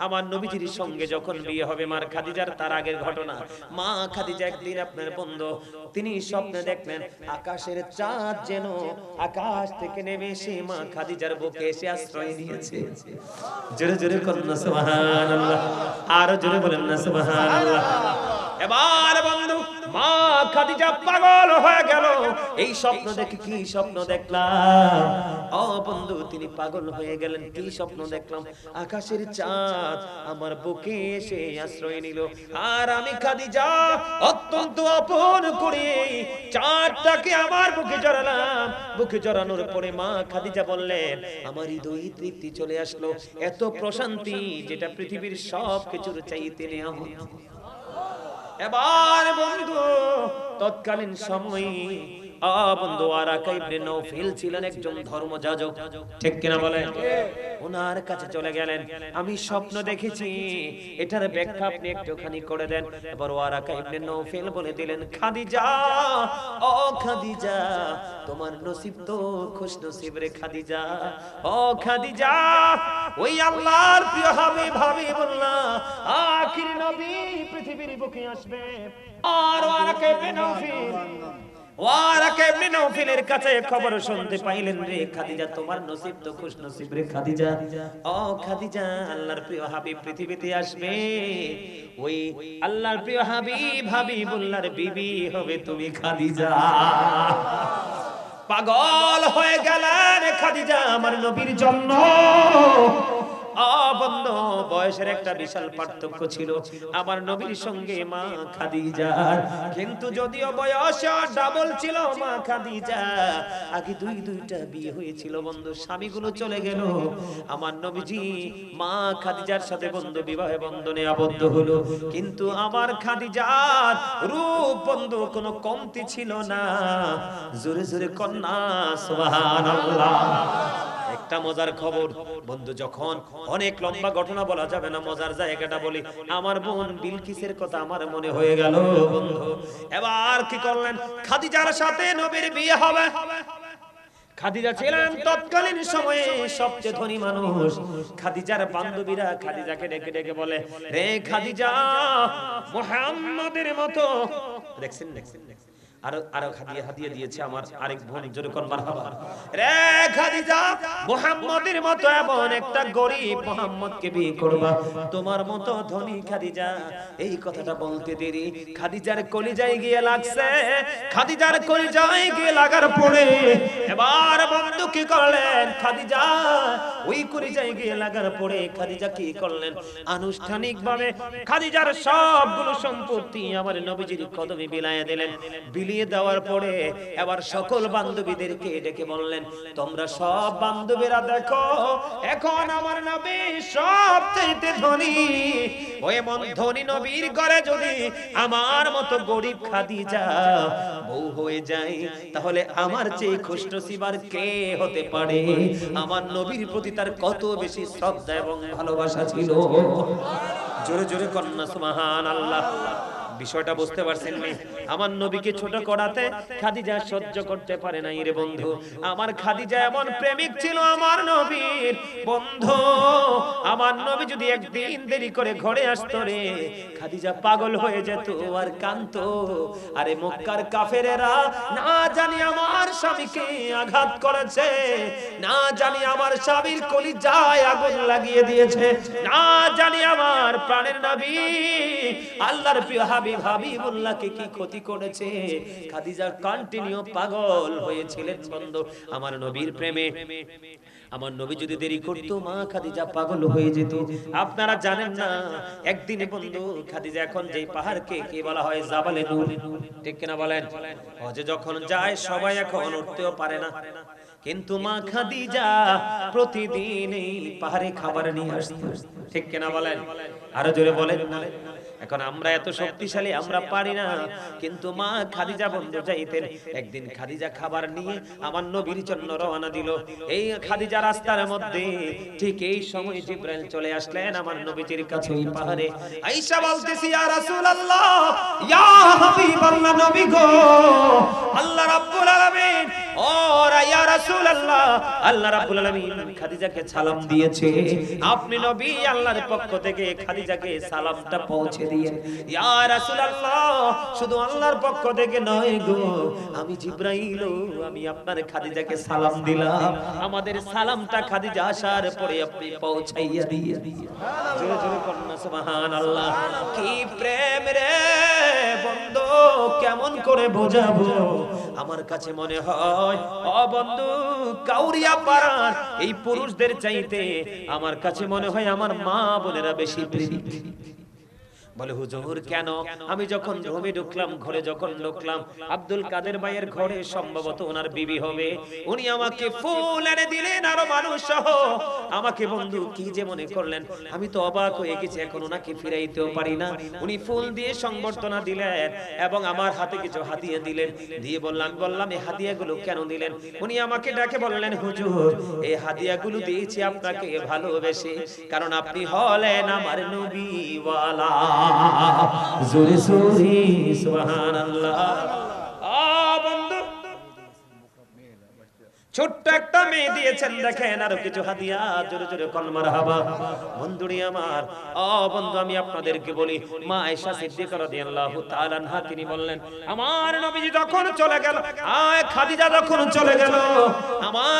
আমার নবীজির সঙ্গে যখন বিয়ে হবে মার খাদিজার তার আগের ঘটনা। মা খাদিজা একদিন আপনার বন্ধু, তিনি স্বপ্নে দেখলেন আকাশের চাঁদ যেন আকাশ থেকে নেমে এসে মা খাদিজার বুকে এসে আশ্রয় নিয়েছে। জোরে জোরে কন্যা সুবহানাল্লাহ। আরও জোরে বলেন না, সুবহানাল্লাহ। এবার বন্ধু মা খাদিজা পাগল হয়ে গেল। এই স্বপ্ন কি স্বপ্ন দেখলাম? ও বন্ধু, তিনি পাগল হয়ে গেলেন, কি স্বপ্ন দেখলাম? আকাশের চাঁদ আমার বুকে এসে আশ্রয় নিল। আর আমি খাদিজা অত্যন্ত আপন করে চাঁদটাকে আমার বুকে জড়ালাম। বুকে জড়ানোর পরে মা খাদিজা বললেন, আমার হৃদয় তৃপ্তি চলে আসলো। এত প্রশান্তি যেটা পৃথিবীর সব কিছুর চাইতে নেওয়া এবার বন্ধু তৎকালীন সময়ে আ বন্ধু আরাকা ইবনে নওফিল ছিলেন একজন ধর্মযাজক। ঠিক কিনা বলেন? ওনার কাছে চলে গেলেন। আমি স্বপ্ন দেখেছি, এটার ব্যাখ্যা আপনি একটুখানি করে দেন। এবার ওয়ারাকা ইবনে নওফিল বলে দিলেন, খাদিজা, ও খাদিজা, তোমার নসিব তো খুশ নসিব রে খাদিজা। ও খাদিজা, ওই আল্লাহর প্রিয় হবে ভাবি বললাম আখির নবী পৃথিবীর বুকে আসবে। আর ওয়ারাকা ইবনে নওফিল কাছে খবর শুনতে রে খাদিজা, তোমার খাদিজা। ও খাদিজা, আল্লাহর প্রিয় হাবিব পৃথিবীতে আসবে। ওই আল্লাহর প্রিয় বিবি হবে তুমি পাগল হয়ে গেলেন খাদিজা আমার নবীর জন্য। বয়সের একটা বিশাল পার্থক্য ছিল। আমার নবীর সঙ্গে মা খাদিজা। কিন্তু যদিও বয়স ডাবল ছিল মা খাদিজা, আগে দুই দুইটা বিয়ে হয়েছিল বন্ধু, স্বামীগুলো চলে গেল। আমার নবীজি মা খাদিজার সাথে বন্ধু, বিবাহে বন্ধনে আবদ্ধ হলো। কিন্তু আমার খাদিজার রূপ বন্ধু কোনো কমতি ছিল না। জোরে জোরে কন্যা, সুবহানাল্লাহ। একটা মজার খবর। বন্ধু, যখন অনেক লম্বা ঘটনা বলা যাবে না, মজার জায়গাটা বলি। আমার বোন বিলকিসের কথা আমার মনে হয়ে গেল, বন্ধু। এবার কি করলেন? খাদিজার সাথে নবীর বিয়ে হবে। খাদিজা ছিলেন তৎকালীন সময়ে সবচেয়ে ধনী মানুষ। খাদিজার বান্ধবীরা খাদিজাকে ডেকে ডেকে বলে, রে খাদিজা, মুহাম্মাদের মতো দেখছেন দেখছেন দেখছেন। আরও আরও হাদিয়া খাদিজার কলিজায় গিয়ে লাগছে। খাদিজার কলিজায় গিয়ে লাগার পরে এবার বন্ধু কি করলেন? খাদিজা, ওই কলিজায় গিয়ে লাগার পরে খাদিজা কি করলেন? আনুষ্ঠানিকভাবে খাদিজার সবগুলো সম্পত্তি আমার নবীজির কদমে বিলায় দিলেন। বিলিয়ে দেওয়ার পরে এবার সকল বান্ধবীদেরকে ডেকে বললেন, তোমরা সব বান্ধবীরা দেখো, এখন আমার নবী সব চাইতে ধনী ধনী নবীর ঘরে যদি আমার মতো গরিব খাদিজা বউ হয়ে যায় তাহলে আমার চেয়ে খুষ্ট সিবার কে হতে পারে? আমার নবীর প্রতি তার কত বেশি শ্রদ্ধা এবং ভালোবাসা ছিল? জোরে জোরে কন্যা সুবহান আল্লাহ বিষয়টা বুঝতে পারছেন নি? আমার নবীকে ছোট করাতে খাদিজা সহ্য করতে পারে নাই রে বন্ধু। আমার খাদিজা এমন প্রেমিক ছিল আমার নবীর। বন্ধু, আমার নবী যদি একদিন দেরি করে ঘরে আসতো রে, খাদিজা পাগল হয়ে যেত আর কান্ত আরে মক্কার কাফেরেরা, না জানি আমার স্বামীকে আঘাত করেছে, না জানি আমার স্বামীর কলিজায় আগুন লাগিয়ে দিয়েছে, না জানি আমার প্রাণের নবী আল্লাহর প্রিয় হাবিব হাবিবুল্লাহকে কি ক্ষতি করেছে। খাদিজা কন্টিনিউ পাগল হয়েছিলেন বন্ধু। আমার নবীর প্রেমে। আমার নবী যদি দেরি করতো, মা খাদিজা পাগল হয়ে যেত। আপনারা জানেন না, একদিনে বন্ধু, খাদিজা এখন যেই পাহাড়কে কি বলা হয়, জাবালে নূর। ঠিক কিনা বলেন? হজে যখন যায়, সবাই এখন উঠতেও পারে না। কিন্তু মা খাদিজা প্রতিদিন এই পাহাড়ে খাবার নিয়ে আসতো। ঠিক কিনা বলেন? আরও জোরে বলেন। এখন আমরা এত শক্তিশালী, আমরা পারি না। কিন্তু মা খাদিজা বন্ধু যাইতেন একদিন খাদিজা খাবার নিয়ে আমার নবীর জন্য রওনা দিল। এই খাদিজা রাস্তার মধ্যে ঠিক এই সময় জিব্রাইল চলে আসলেন আমার নবীজির কাছে ওই পাহাড়ে। আয়েশা বলতেছি, ইয়া রাসূলুল্লাহ, ইয়া হাবিবাল্লাহ নবী গো, আল্লাহ রাব্বুল আলামিন। ও ইয়া রাসূলুল্লাহ। আল্লাহ রাব্বুল আলামিন খাদিজাকে সালাম দিয়েছে। আপনি নবী, আল্লাহর পক্ষ থেকে খাদিজাকে সালামটা পৌঁছে দিয়েন। শুধু আল্লাহর পক্ষ থেকে নয় গো, আমি জিব্রাইল আমি আপনার খাদিজাকে সালাম দিলাম। আমাদের সালামটা খাদিজা আসার পরে আপনি পৌঁছাইয়া দিয়ে জোরে কি প্রেম রে বন্ধু, কেমন করে বোঝাবো? আমার কাছে মনে হয়, ও বন্ধু, কাউরিয়া এই পুরুষদের চাইতে আমার কাছে মনে হয় আমার মা বোনেরা বেশি প্রেমী বলে হুজুর কেন? আমি যখন রুমে ঢুকলাম ঘরে যখন ঢুকলাম আব্দুল কাদের ভাইয়ের ঘরে সম্ভবত ওনার বিবি হবে। উনি আমাকে ফুল এনে দিলেন আরও মানুষ সহ। আমাকে বন্ধু কি যে মনে করলেন? আমি তো অবাক হয়ে গেছি এখন ওনাকে ফিরাইতেও পারি না। উনি ফুল দিয়ে সংবর্ধনা দিলেন এবং আমার হাতে কিছু হাতিয়ে দিলেন। দিয়ে বললাম বললাম এই হাদিয়াগুলো কেন দিলেন? উনি আমাকে ডাকে বললেন হুজুর এই হাদিয়াগুলো দিয়েছি আপনাকে ভালোবেসে কারণ আপনি হলেন আমার নবীওয়ালা জোরে জোরে, সুবহানাল্লাহ। ছোট্ট একটা মেয়ে দিয়েছেন, দেখেন আরও কিছু হাদিয়া জোরে জোরে কলমার হাবা আমার বন্ধু, আমি আপনাদেরকে বলি, মা আয়েশা রাদিয়াল্লাহু তাআলা তিনি বললেন, আমার নবীজি যখন চলে গেল, আয় খাদিজা যখন চলে গেল, আমার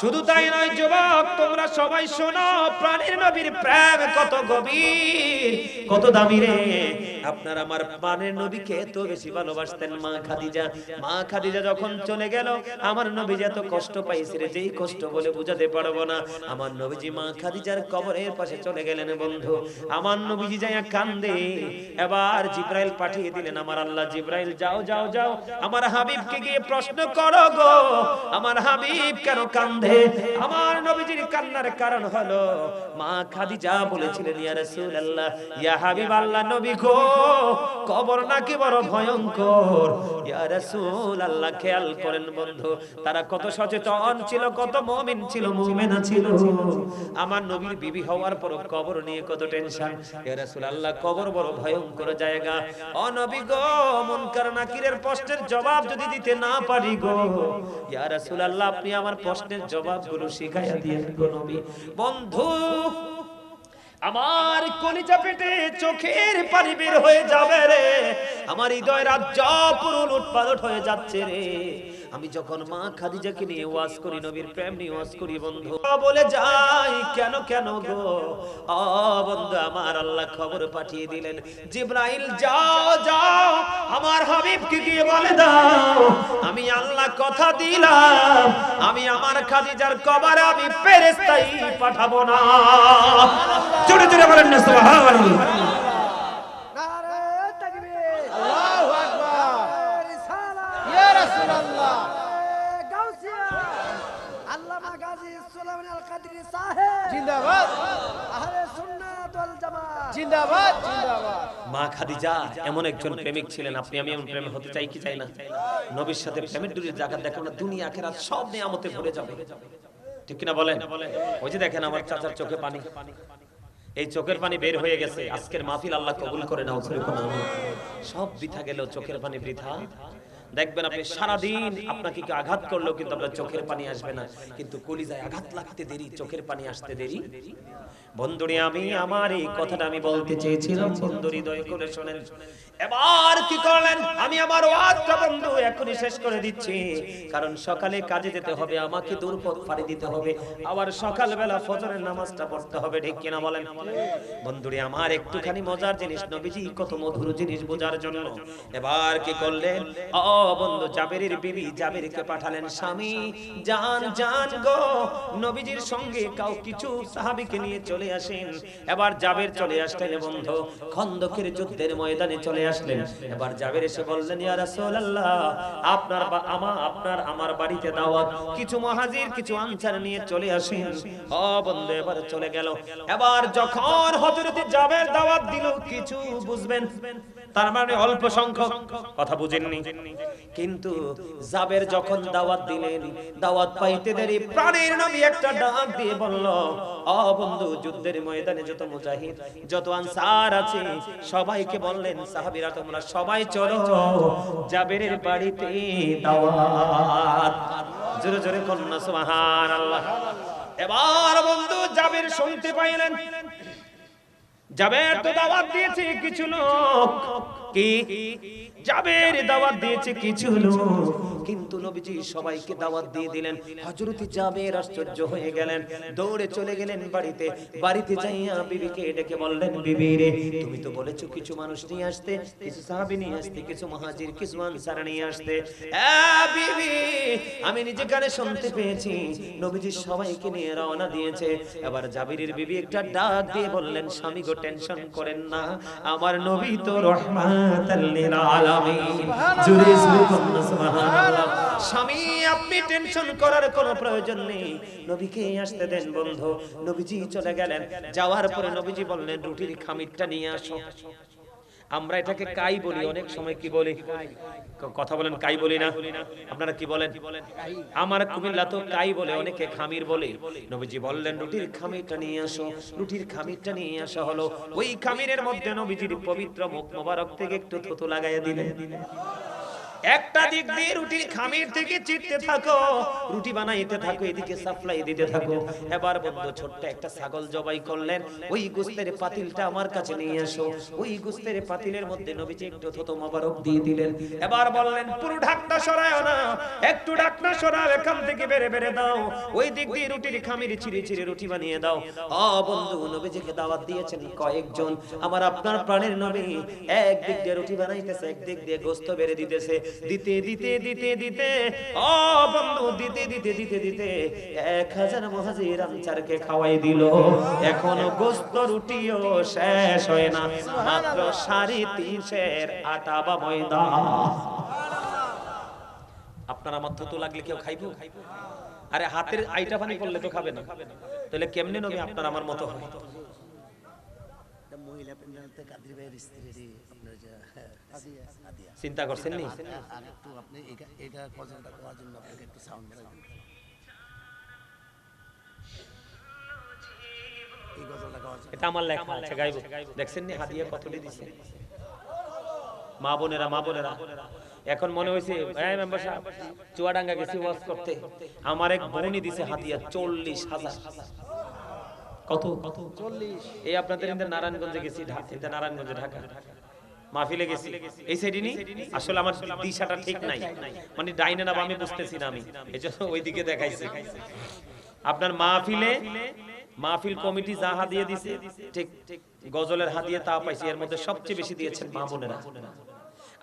শুধু তাই নয় যুবক, তোমরা সবাই শোনো, প্রাণের নবীর প্রেম কত গভীর, কত দামি রে। আপনার আমার প্রাণের নবীকে এত বেশি ভালোবাসতেন, মা খাদিজা। মা খাদিজা যখন চলে গেল, আমার নবীজি এত কষ্ট পাইছে রে, যেই কষ্ট বলে বুঝাতে পারব না। আমার নবীজি মা খাদিজার কবরের পাশে চলে গেলেন, বন্ধু। আমার নবীজি যাইয়া কান্দে। এবার জিব্রাইল পাঠিয়ে দিলেন, আমার আল্লাহ জিব্রাইল, যাও যাও যাও। আমার হাবিবকে গিয়ে প্রশ্ন করো গো। আমার হাবিব কেন কান্দে? আমার নবীজির কান্নার কারণ হলো, মা খাদিজা বলেছিলেন, ইয়া রাসূলুল্লাহ, ইয়া হাবিব আল্লাহ নবী গো, কবর নাকি বড় ভয়ঙ্কর। ইয়া রাসূলুল্লাহ, খেয়াল করেন বন্ধু, তারা কত সচেতন ছিল, কত মুমিন ছিল, মুমিনা ছিল। আমার নবীর বিবি হওয়ার পর কবর নিয়ে কত টেনশন। ইয়া রাসূলুল্লাহ, কবর বড় ভয়ঙ্কর জায়গা। ও নবী গো, মুনকার নাকিরের প্রশ্নের জবাব যদি দিতে না পারি গো। ইয়া রাসূলুল্লাহ, আপনি আমার প্রশ্নের জবাবগুলো শিখাইয়া দিয়ে দিব নবী। বন্ধু আমার কলিজা পেটে চোখের পানি বের হয়ে যাবে রে। আমার হৃদয় রাজ্য পুরো উৎপাদন হয়ে যাচ্ছে রে। আমি যখন মা খাদিজাকে নিয়ে ওয়াজ করি নবীর প্রেম নিয়ে ওয়াজ করি বন্ধু। বলে যাই কেন কেন গো? ও বন্ধু আমার আল্লাহ খবর পাঠিয়ে দিলেন। জিব্রাইল যাও যাও আমার হাবিবকে গিয়ে বলে দাও। আমি আল্লাহ কথা দিলাম। আমি আমার খাদিজার কবরে আমি ফেরেশতাই পাঠাবো না। জোরে জোরে বলেন না সুবহানাল্লাহ নারে তাকবীর আল্লাহু আকবার রিসালাত ইয়া রাসূলুল্লাহ গাউসিয়া আল্লামা গাজী সুলাইমান আল কাদরি সাহেব। জিন্দাবাদ। আহলে সুন্নাত ওয়াল জামাত। জিন্দাবাদ। জিন্দাবাদ মা খাদিজা এমন একজন প্রেমিক ছিলেন আপনি আমি এমন প্রেমে হতে চাই কি চাই না? নবীর সাথে প্রেমের ডুরির জায়গা দেখো না দুনিয়া আখেরাত সব নিয়ামতে ভরে যাবে। ঠিক কিনা বলেন? ওই যে দেখেন আমার চাচার চোখে পানি। এই চোখের পানি বের হয়ে গেছে আজকের মাহফিল আল্লাহ কবুল করে নাও। সব বৃথা গেল চোখের পানি বৃথা। দেখবেন আপনি সারাদিন আপনাকে কি আঘাত করলেও কিন্তু আপনার চোখের পানি আসবে না। কিন্তু কলিজায় আঘাত লাগতে দেরি চোখের পানি আসতে দেরি। বন্ধুরে আমি আমার এই কথাটা আমি বলতে চেয়েছিলাম। বন্ধুরি দয় করে শোনেন। এবার কি করলেন? আমি আমার ওয়াজটা বন্ধু, এখনই শেষ করে দিচ্ছি। কারণ সকালে কাজে যেতে হবে, আমাকে দুর্পথ পাড়ি দিতে হবে। আবার সকালবেলা ফজরের নামাজটা পড়তে হবে, ঠিক কিনা বলেন? বন্ধুরি, আমার একটুখানি মজার জিনিস, নবীজি, কত মধুর জিনিস বোঝার জন্য। এবার কি করলেন? ও বন্ধু, জাবেরের বিবি জাবেরকে পাঠালেন, স্বামী জান জান গো। নবীজির সঙ্গে কাউ কিছু সাহাবীকে নিয়ে চলে আসেন। এবার জাবের চলে আসলেন বন্ধু। খন্দকের যুদ্ধের ময়দানে চলে আসলেন। এবার জাবের এসে বললেন, ইয়া রাসূলুল্লাহ, আপনার বা- আমা, আপনার আমার বাড়িতে দাওয়াত, কিছু মুহাজির, কিছু আনসার নিয়ে চলে আসেন। ও বন্ধু, এবার চলে গেল। এবার যখন হযরত জাবের দাওয়াত দিল, কিছু বুঝবেন? তার মানে অল্প সংখ্যক। কথা বুঝেননি? কিন্তু জাবের যখন দাওয়াত দিলেন, দাওয়াত পাইতে দেরি, প্রাণের নবী একটা ডাক দিয়ে বলল ও বন্ধু, যুদ্ধের ময়দানে যত মুজাহিদ, যত আনসার আছে, সবাইকে বললেন, সাহাবীরা, তোমরা সবাই চলো, জাবেরের বাড়িতে দাওয়াত। জোরে জোরে কন্যা সুবহানাল্লাহ। এবার বন্ধু, জাবের শুনতে পাইলেন জাবের তো দাওয়াত দিয়েছে কিছু লোক। কি? জাবের দাওয়াত দিয়েছে কিছু লোক। কিন্তু নবীজি সবাইকে দাওয়াত দিয়ে দিলেন। হযরত জাবের আশ্চর্য হয়ে গেলেন। দৌড়ে চলে গেলেন বাড়িতে। বাড়িতে যাইয়া বিবিকে ডেকে বললেন, বিবি রে, তুমি তো বলেছ কিছু মানুষ নিয়ে আসতে, কিছু সাহাবী নিয়ে আসতে, কিছু মুহাজির, কিছু আনসার নিয়ে আসতে। এ বিবি, আমি নিজে কানে শুনতে পেয়েছি। নবীজি সবাইকে নিয়ে রওনা দিয়েছে। এবার জাবিরের বিবি একটা ডাক দিয়ে বললেন, স্বামী গো, টেনশন করেন না। আমার নবী তো রহমাতাল লিল আলামিন। জুরে সুবহানাল্লাহ। স্বামী, আপনি টেনশন করার কোনো প্রয়োজন নেই। নবীকে আসতে দেন, বন্ধু। নবীজি চলে গেলেন। যাওয়ার পরে নবীজি বললেন, রুটির খামিরটা নিয়ে আসো। আমরা এটাকে কাই বলি, অনেক সময় কি বলি? কথা বলেন, কাই বলি না? আপনারা কি বলেন? আমার কুমিল্লা তো কাই বলে, অনেকে খামির বলে। নবীজি বললেন, রুটির খামিরটা নিয়ে আসো। রুটির খামিরটা নিয়ে আসা হলো। ওই খামিরের মধ্যে নবীজির পবিত্র মুখ মোবারক থেকে একটু থুতু লাগাইয়া দিলেন। একটা দিক দিয়ে রুটির খামির থেকে চিটতে থাকো, রুটি বানাইতে থাকো, এদিকে সাপ্লাই দিতে থাকো। এবার বন্ধু, ছোট্ট একটা ছাগল জবাই করলেন। ওই গুস্তের পাতিলটা আমার কাছে নিয়ে আসো ওই গুস্তের পাতিলের মধ্যে নবীজি একটু থতো মোবারক দিয়ে দিলেন। এবার বললেন, পুরো ঢাকনা সরায় না, একটু ঢাকনা সরাও এখান থেকে বেরে বেরে দাও। ওই দিক দিয়ে রুটির খামির ছিঁড়ে ছিঁড়ে রুটি বানিয়ে দাও। ও বন্ধু, নবীজিকে দাওয়াত দিয়েছেন কয়েকজন। আমার আপনার প্রাণের নবী এক দিক দিয়ে রুটি বানাইতেছে, এক দিক দিয়ে গোস্ত বেড়ে দিতেছে। দিতে দিতে দিতে দিতে। ও বন্ধু, দিতে দিতে দিতে দিতে। এক হাজার মহাজির আনসারকে খাওয়াই দিল। এখনও গোস্ত রুটিও শেষ হয় না। মাত্র সাড়ে তিনশের আটা বা ময়দা। আপনার আমার থুতু লাগলে কেউ খাইবো। আরে হাতের আইটা পানি করলে তো খাবে না। তাহলে কেমনে নবী আপনার আমার মতো হয় মহিলা কাদির ভাইয়ের স্ত্রী আপনার যে আদিয়া। আদিয়া। চিন্তা করছেন নি? আর একটু আপনি এটা- এটা কজনটা করার জন্য আপনাকে একটু সাউন্ড এটা আমার লেখা আছে গাইব। দেখছেন নি হাদিয়া কতটি দিছে? মা বোনেরা মা বোনেরা। এখন মনে হয়েছে মেম্বার সাহেব চুয়াডাঙ্গা গেছি ওয়াজ করতে। আমার এক বোনই দিছে হাতিয়া চল্লিশ হাজার। কত এই আপনাদের নারায়ণগঞ্জে গেছি নারায়ণগঞ্জে ঢাকা। মাহফিলে গেছি। এই সাইডে নি? আসলে আমার দিশাটা ঠিক নাই। মানে ডাইনে না বুঝতেছি না আমি। ওইদিকে দেখাইছি। আপনার মাহফিলে, মাহফিল কমিটি যা হাদিয়া দিছে, ঠিক গজলের হাদিয়া তা পাইছি। এর মধ্যে সবচেয়ে বেশি দিয়েছেন মা বোনেরা।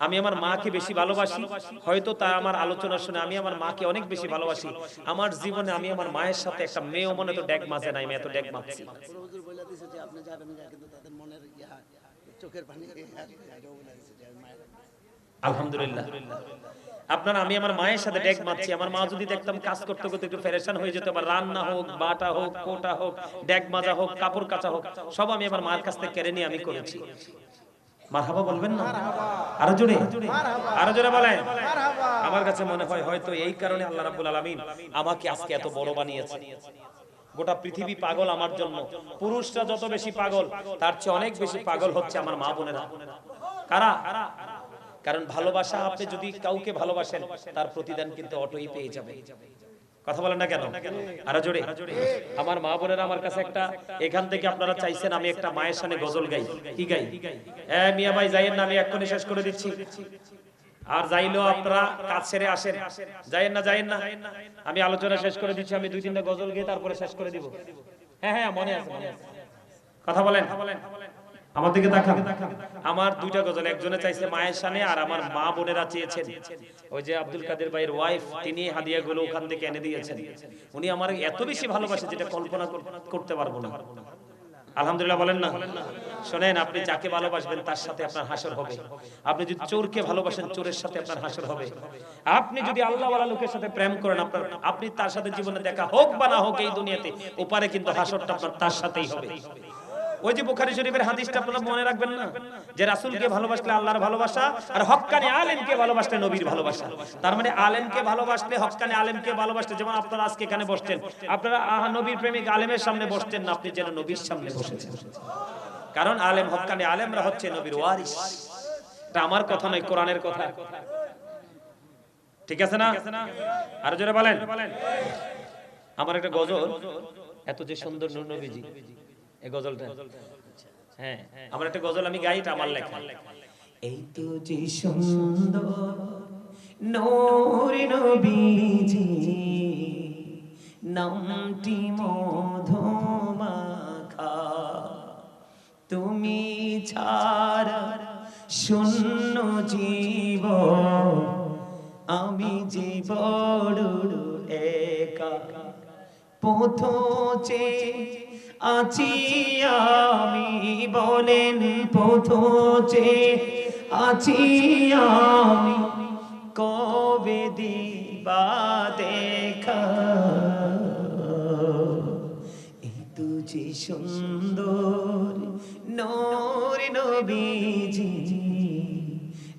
আমি আমার মাকে বেশি ভালোবাসি। হয়তো তা আমার আলোচনা শুনে আমি আমার মাকে অনেক বেশি ভালোবাসি। আমার জীবনে আমি আমার মায়ের সাথে একটা মেয়েও মনে তো ড্যাগ মাঝে নাই আমি এত ড্যাগ মারছি পুরো হুজুর বলে দিছে যে আপনি যাবেন না কিন্তু তাদের মনের ইয়া চোখের পানি এটাও বলে দিছে যে মায়ের আলহামদুলিল্লাহ। আপনার আমি আমার মায়ের সাথে ডেক মারছি আমার মা যদি দেখতাম কাজ করতে করতে একটু ফেরেশান হয়ে যেত বা রান্না হোক বাটা হোক কোটা হোক ডেক মাজা হোক কাপড় কাচা হোক সব আমি আমার মার কাছ থেকে কেড়ে নিয়ে আমি করেছি। মারহাবা বলবেন না? আরও জোরে? আরও জোরে বলেন। আমার কাছে মনে হয় হয়তো এই কারণে আল্লাহ রাব্বুল আলামিন আমাকে আজকে এত বড় বানিয়েছে। গোটা পৃথিবী পাগল আমার জন্য। পুরুষরা যত বেশি পাগল তার চেয়ে অনেক বেশি পাগল হচ্ছে আমার মা বোনেরা। কারা? কারণ ভালোবাসা আপনি যদি কাউকে ভালোবাসেন তার প্রতিদান কিন্তু অটোই পেয়ে যাবে কথা বলেন না কেন? আরও জোরে। আমার মা বোনেরা আমার কাছে একটা, এখান থেকে আপনারা চাইছেন আমি একটা মায়ের সামনে গজল গাই। কি গাই? এ মিয়া ভাই না আমি এক্ষুনি শেষ করে দিচ্ছি। আর যাইলেও আপনারা কাজ সেরে আসেন। যাইয়েন না যাইয়েন না। আমি আলোচনা শেষ করে দিচ্ছি, আমি দুই তিনটা গজল গিয়ে তারপরে শেষ করে দিব। হ্যাঁ হ্যাঁ মনে আছে। কথা বলেন। আমার দিকে তাকান আমার দুইটা গজল, একজনে চাইছে মায়ের সামনে আর আমার মা বোনেরা চেয়েছেন। ওই যে আব্দুল কাদের ভাইয়ের ওয়াইফ তিনি হাদিয়া গুলো ওখান থেকে এনে দিয়েছেন। উনি আমার এত বেশি ভালোবাসে যেটা কল্পনা কর- করতে পারব না। আলহামদুলিল্লাহ বলেন না। শোনেন, আপনি যাকে ভালোবাসবেন তার সাথে আপনার হাসর হবে। আপনি যদি চোরকে ভালোবাসেন, চোরের সাথে আপনার হাসর হবে। আপনি যদি আল্লাহ ওয়ালা লোকের সাথে প্রেম করেন, আপনার আপনি তার সাথে জীবনে দেখা হোক বা না হোক এই দুনিয়াতে, ওপারে কিন্তু হাসরটা আপনার তার সাথেই হবে। ওই যে বুখারী শরীফের হাদিসটা আপনারা মনে রাখবেন না, যে রাসূলকে ভালোবাসলে আল্লাহর ভালোবাসা আর হক্কানি আলেমকে ভালোবাসলে নবীর ভালোবাসা। তার মানে আলেমকে ভালোবাসলে, হক্কানি আলেমকে ভালোবাসলে, যেমন আপনারা আজকে এখানে বসছেন আপনারা নবীর প্রেমিক আলেমের সামনে বসছেন না, আপনি যেন নবীর সামনে বসেছেন। কারণ আলেম, হক্কানি আলেমরা হচ্ছে নবীর ওয়ারিস। এটা আমার কথা নয়, কোরআনের কথা। ঠিক আছে না? আর জোরে বলেন। আমার একটা গজল, এত যে সুন্দর নবীজি। এই গজলটা? হ্যাঁ আমার একটা গজল আমি গাই এটা আমার লেখা। এই তো যে সুন্দর নূর নবীজি নামটি মধুমাখা। তুমি ছাড়া শূন্য জীব আমি যে বড় একা। পথোচে আছি আমি বলেন পথোচে আছি আমি কবে দিবা দেখা? তুঝি সুন্দর নোর নবীজি,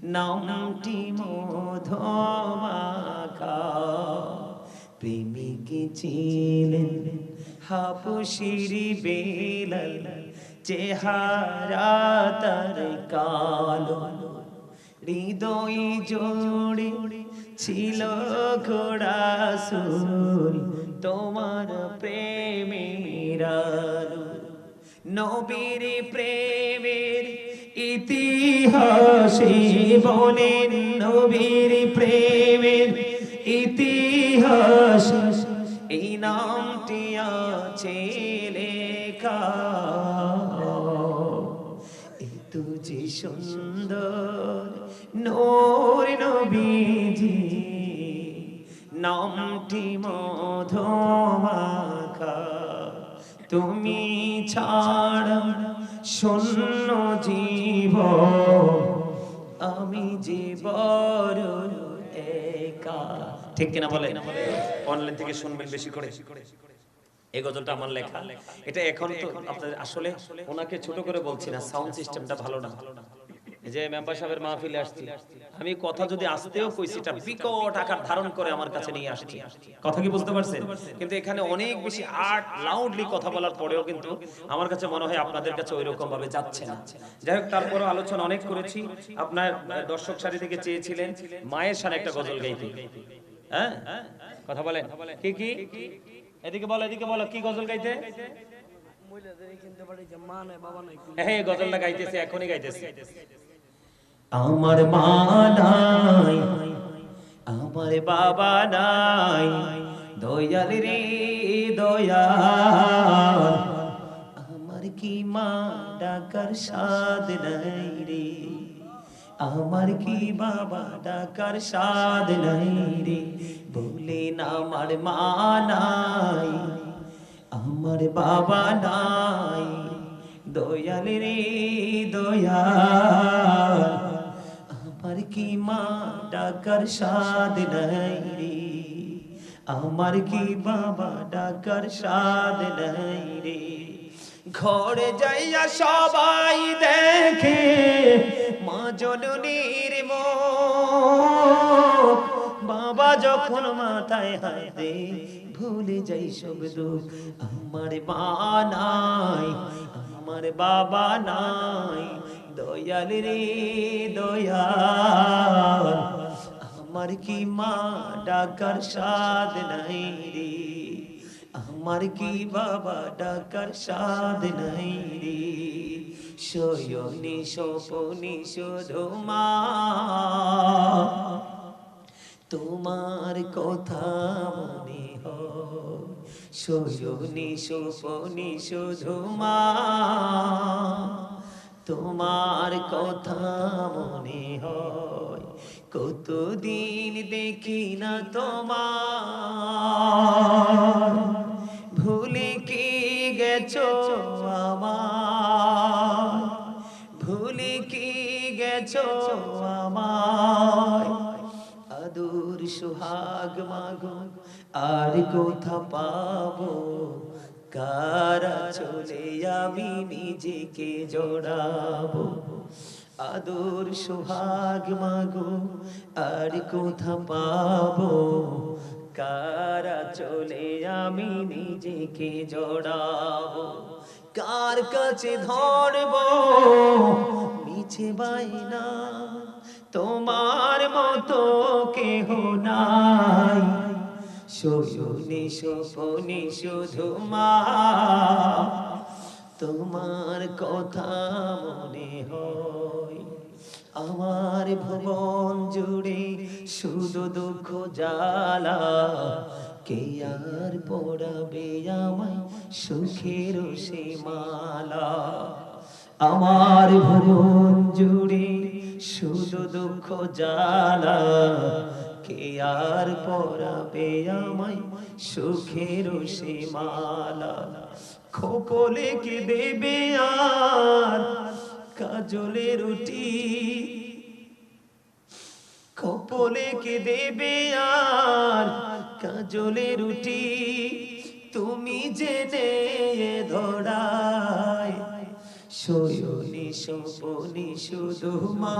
নামটি মধমাকা প্রেমিক ছিলেন হাপুসির বেলাল, চেহারা তার কালো হৃদয় জোড়ে ছিল ঘোড়া সুর, তোমার প্রেমের। নবীর প্রেমের ইতিহাসে বলেন নবীর প্রেমের ইতিহাস, এই নামটি আছে লেখা এই তুঝে সুন্দর নোর নবীজি, নামটি মধুমাখা। তুমি ছাড়া শূন্য জীব, আমি জীবর একা। ঠিক কিনা বলে অনলাইন থেকে শুনবেন বেশি করে। এই গজলটা আমার লেখা। এটা এখন তো আপনাদের আসলে ওনাকে ছোট করে বলছি না সাউন্ড সিস্টেমটা ভালো না। যে মেম্বার সাহেবের মাহফিলে আসছি। আমি কথা যদি আসতেও কইছি, এটা বিকট আকার ধারণ করে আমার কাছে নিয়ে আসছি। কথা কি বুঝতে পারছেন? কিন্তু এখানে অনেক বেশি আর্ট লাউডলি কথা বলার পরেও কিন্তু আমার কাছে মনে হয় আপনাদের কাছে ওই রকম ভাবে যাচ্ছে না। যাই হোক, তারপরও আলোচনা অনেক করেছি। আপনার দর্শক সারি থেকে চেয়েছিলেন, মায়ের সাথে একটা গজল গাইতে। হ্যাঁ? কথা বলেন। কি কি? এদিকে বলো এদিকে বলো, কি গজল গাইতে? হ্যাঁ গজলটা গাইতেছে, এখনই গাইতেছে। আমার মা নাই, আমার বাবা নাই, দয়াল রে দয়াল, আমার কি মা ডাকার স্বাদ নাই রে? আমার কি বাবা ডাকার স্বাদ নাই রে? বলেন আমার মা নাই, আমার বাবা নাই। দয়াল রে, দয়াল, আমার কি মা ডাকার স্বাদ নাই রে? আমার কি বাবা ডাকার স্বাদ নাই রে? ঘরে যাইয়া সবাই দেখে মা জননীর বাবা যখন মাথায় হাতে ভুলে যাই সব দুঃখ, আমার মা নাই, আমার বাবা নাই, দয়াল রে দয়াল, আমার কি মা ডাকার স্বাদ নাই রে? আমার কি বাবা ডাকার স্বাদ নাই রে? শয়নি সপনি শুধু মা। তোমার কথা মনে হয়, শয়নি সপনি শুধু মা। তোমার কথা মনে হয়, কতদিন দেখি না তোমার। গেছো আমায়? ভুলে কি গেছো আমায়? আদুর সুহাগ মাগো, আর কোথা পাবো? কারা চলে আমি নিজেকে জোড়াবো? আদর সোহাগ মাগো, আর কোথা পাবো? কারা চলে আমি নিজেকে জড়াবো? কার কাছে ধরবো? মিছে বাইনা তোমার মতো কেহ নাই। শোনে সপনে শুধু মা। তোমার কথা মনে হয়। আমার ভুবন জুড়ে শুধু দুঃখ জ্বালা। কে আর পড়াবে আমায় সুখের সে মালা? আমার ভুবন জুড়ে শুধু দুঃখ জ্বালা। কে আর পড়াবে আমায় সুখের সে মালা? খোকলে কে দেবে আর? কাজলে রুটি কপলে কে দেবে আর? কাজলে রুটি তুমি জেনে ধরায়। শোয়নি সপনি শুধু মা।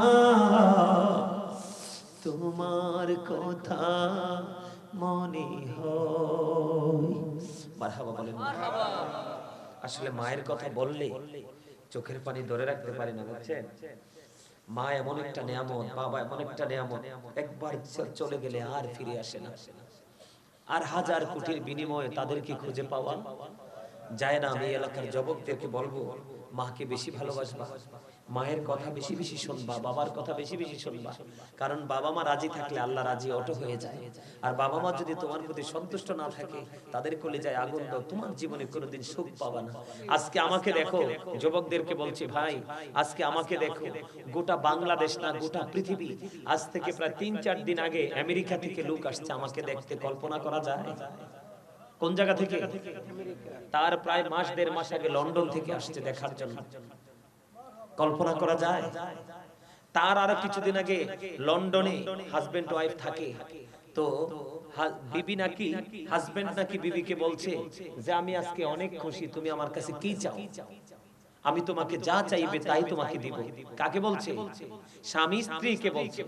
তোমার কথা মনে মারহাবা বলেন। আসলে মায়ের কথা বললে চোখের পানি ধরে রাখতে পারি না বুঝছেন? মা এমন একটা নিয়ামত, বাবা এমন একটা নিয়ামত, একবার চলে গেলে আর ফিরে আসে না। আর হাজার কোটির বিনিময়ে তাদেরকে খুঁজে পাওয়া যায় না। আমি এলাকার যুবকদেরকে বলব, মাকে বেশি ভালোবাসবা। মায়ের কথা বেশি বেশি শুনবা, বাবার কথা বেশি বেশি শুনবা। কারণ বাবা মা রাজি থাকলে আল্লাহ রাজি অটো হয়ে যায়। আর বাবা মা যদি তোমার প্রতি সন্তুষ্ট না থাকে, তাদের কোলে যায় আগুন দাও, তোমার জীবনে কোনোদিন সুখ পাবা না। আজকে আমাকে দেখো, যুবকদেরকে বলছি, ভাই, আজকে আমাকে দেখো, গোটা বাংলাদেশ না, গোটা পৃথিবী, আজ থেকে প্রায় তিন, চার দিন আগে আমেরিকা থেকে লোক আসছে, আমাকে দেখতে কল্পনা করা যায়? কোন জায়গা থেকে? তার প্রায় মাস, দেড় মাস আগে লন্ডন থেকে আসছে দেখার জন্য। কল্পনা করা যায়। তার আরও কিছুদিন আগে লন্ডনে হাজবেন্ড ওয়াইফ থাকে। তো বিবি নাকি হাজবেন্ড নাকি বিবিকে বলছে যে, আমি আজকে অনেক খুশি, তুমি আমার কাছে কি চাও? আমি তোমাকে যা চাইবে তাই তোমাকে দিব। কাকে বলছে? স্বামী স্ত্রীকে বলছে।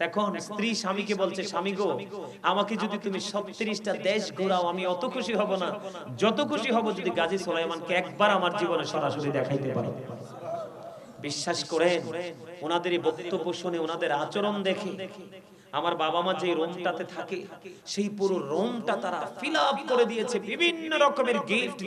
তখন স্ত্রী স্বামীকে বলছে, স্বামী গো, আমাকে যদি তুমি সত্তিরিশটা দেশ ঘোরাও, আমি অত খুশি হব না। যত খুশি হব যদি গাজী সোলাইমানকে একবার আমার জীবনে সরাসরি দেখাইতে পারো। বিশ্বাস করে ওনাদের এই বক্তব্য শুনে, ওনাদের আচরণ দেখে আমার বাবা মা যে রোমটাতে থাকে, সেই পুরো রোমটা তারা ফিল করে দিয়েছে, বিভিন্ন রকমের গিফট